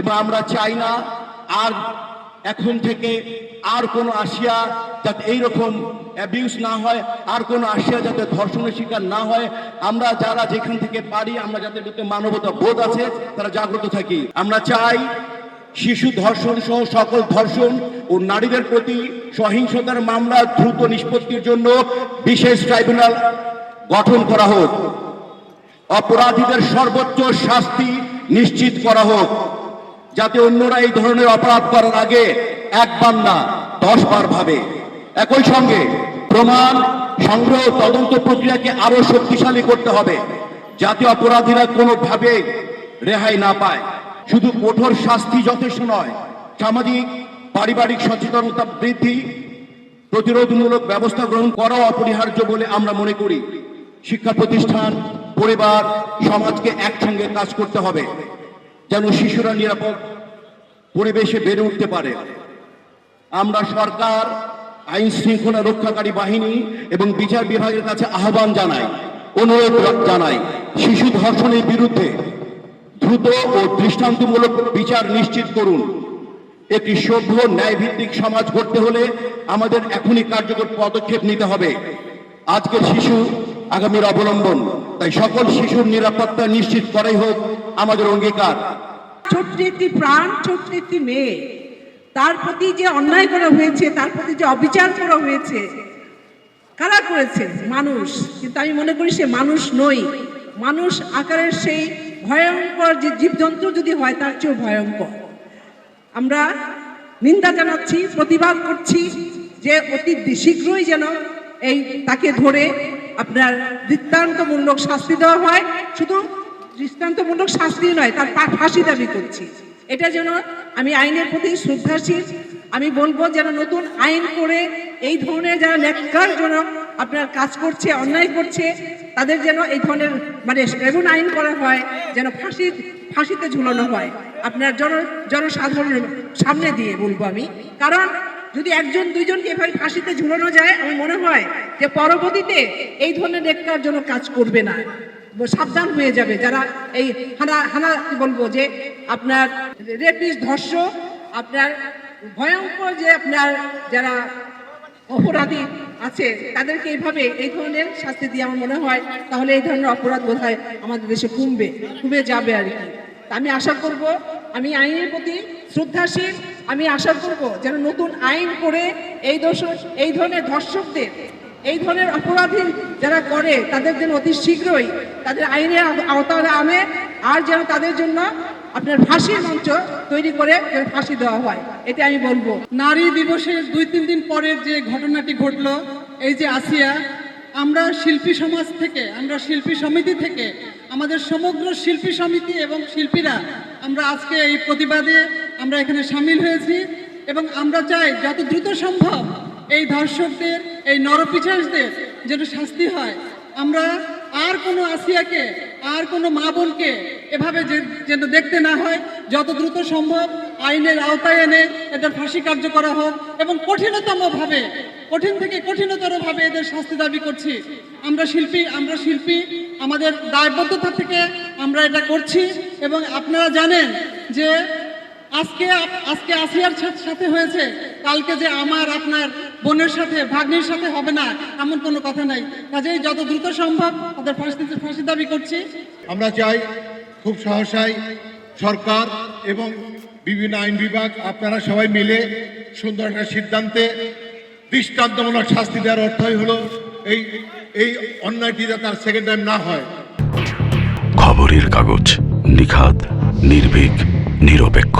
এবং আমরা চাই না আর এখন থেকে আর কোনো আসিয়া যাতে এইরকম অ্যাবিউজ না হয়, আর কোনো আসিয়া যাতে ধর্ষণের শিকার না হয়। আমরা যারা যেখান থেকে পারি, আমরা যাতে এটাতে মানবতা বোধ আছে, তারা জাগ্রত থাকি। আমরা চাই শিশু ধর্ষণ সহ সকল ধর্ষণ ও নারীদের প্রতি সহিংসতার মামলা দ্রুত নিষ্পত্তির জন্য বিশেষ ট্রাইব্যুনাল গঠন করা হোক। অপরাধীদের সর্বোচ্চ শাস্তি নিশ্চিত করা হোক। যাতে অন্যরা এই ধরনের অপরাধ করার আগে একবার না দশ বার ভাবে। একই সঙ্গে প্রমাণ, সংগ্রহ, তদন্ত প্রক্রিয়াকে আরও শক্তিশালী করতে হবে, যাতে অপরাধীরা কোনোভাবে রেহাই না পায়। শুধু কঠোর শাস্তি যথেষ্ট নয়, সামাজিক, পারিবারিক সচেতনতা বৃদ্ধি, প্রতিরোধমূলক ব্যবস্থা গ্রহণ করাও অপরিহার্য বলে আমরা মনে করি। শিক্ষা প্রতিষ্ঠান, পরিবার, সমাজকে একসঙ্গে কাজ করতে হবে। যেন শিশুরা নিরাপদ পরিবেশে বেড়ে উঠতে পারে। আমরা সরকার, আইন শৃঙ্খলা রক্ষাকারী বাহিনী এবং বিচার বিভাগের কাছে আহ্বান জানাই, অনুরোধ জানাই, শিশু ধর্ষণের বিরুদ্ধে দ্রুত ও দৃষ্টান্তমূলক বিচার নিশ্চিত করুন। একটি সভ্য ন্যায়ভিত্তিক সমাজ গড়তে হলে আমাদের এখনই কার্যকর পদক্ষেপ নিতে হবে। আজকের শিশু আগামীর অবলম্বন, তাই সকল শিশুর নিরাপত্তা নিশ্চিত করাই হোক আমাদের অঙ্গীকার। ছোট্ট একটি প্রাণ, ছোট্ট একটি মেয়ে, তার প্রতি যে অন্যায় করা হয়েছে, তার প্রতি যে অবিচার করা হয়েছে, কারা করেছে? মানুষ। কিন্তু আমি মনে করি সে মানুষ নই। মানুষ আকারের সেই ভয়ঙ্কর যে জীবজন্তু যদি হয়, তার চেয়েও ভয়ঙ্কর। আমরা নিন্দা জানাচ্ছি, প্রতিবাদ করছি যে অতি শীঘ্রই যেন এই তাকে ধরে আপনার দৃষ্টান্তমূলক শাস্তি দেওয়া হয়। শুধু দৃষ্টান্তমূলক শাস্তি নয়, তার ফাঁসি দাবি করছি। এটা যেন আমি আইনের প্রতি শ্রদ্ধাশীল, আমি বলব যেন নতুন আইন করে এই ধরনের যারা ন্যাক্কারজনক আপনার কাজ করছে, অন্যায় করছে, তাদের যেন এই ধরনের মানে এমন আইন করা হয় যেন ফাঁসি ফাঁসিতে ঝুলানো হয়। আপনার জন, জনসাধারণের সামনে দিয়ে বলব আমি। কারণ যদি একজন, দুইজনকে এভাবে ফাঁসিতে ঝুলানো যায়, আমার মনে হয় যে পরবর্তীতে এই ধরনের নেককার জন্য কাজ করবে না। সাবধান হয়ে যাবে। যারা এই হানা হানা বলব যে আপনার রেপিস ধর্ষ আপনার ভয়ঙ্কর যে আপনার যারা অপরাধী আছে, তাদেরকে এইভাবে এই ধরনের শাস্তি দিয়ে আমার মনে হয়, তাহলে এই ধরনের অপরাধ বোধ আমাদের দেশে কমবে, কমে যাবে আর কি। আমি আশা করব, আমি আইনের প্রতি শ্রদ্ধাশীল, আমি আশা করব যেন নতুন আইন করে এই দোষ, এই ধরনের ধর্ষকদের এই ধরনের অপরাধী যারা করে, তাদের যেন অতি শীঘ্রই তাদের আইনের আওতায় আনে আর যেন তাদের জন্য আপনার ফাঁসির মঞ্চ তৈরি করে ফাঁসি দেওয়া হয়। এটা আমি বলব। নারী দিবসের দুই তিন দিন পরের যে ঘটনাটি ঘটলো, এই যে আসিয়া, আমরা শিল্পী সমাজ থেকে, আমরা শিল্পী সমিতি থেকে, আমাদের সমগ্র শিল্পী সমিতি এবং শিল্পীরা আমরা আজকে এই প্রতিবাদে আমরা এখানে সামিল হয়েছি এবং আমরা চাই যত দ্রুত সম্ভব এই ধর্ষকদের এই নরপিচাসদের যেন শাস্তি হয়। আমরা আর কোনো আসিয়াকে, আর কোনো মা বোনকে এভাবে যেন দেখতে না হয়, যত দ্রুত সম্ভব আইনের আওতায় এনে এদের ফাঁসি কার্য করা হোক এবং কঠিনতম ভাবে কঠিন থেকে কঠিনতর ভাবে এদের শাস্তি দাবি করছি। আমরা শিল্পী আমরা শিল্পী, আমাদের দায়বদ্ধতা থেকে আমরা এটা করছি এবং আপনারা জানেন যে আজকে আজকে আসিয়ার সাথে হয়েছে, কালকে যে আমার আপনার বোনের সাথে ভাগ্নির সাথে হবে না এমন কোনো কথা নাই। কাজেই যত দ্রুত সম্ভব তাদের ফাঁসি ফাঁসি দাবি করছি। আমরা চাই খুব সহসায় সরকার এবং বিভিন্ন আইন বিভাগ আপনারা সবাই মিলে সুন্দর একটা সিদ্ধান্তে দৃষ্টান্তমূলক শাস্তি দেওয়ার অর্থই হলো এই এই অন্যায়টি যাতে তার সেকেন্ড টাইম না হয়। খবরের কাগজ নিখাদ নির্ভীক নিরপেক্ষ।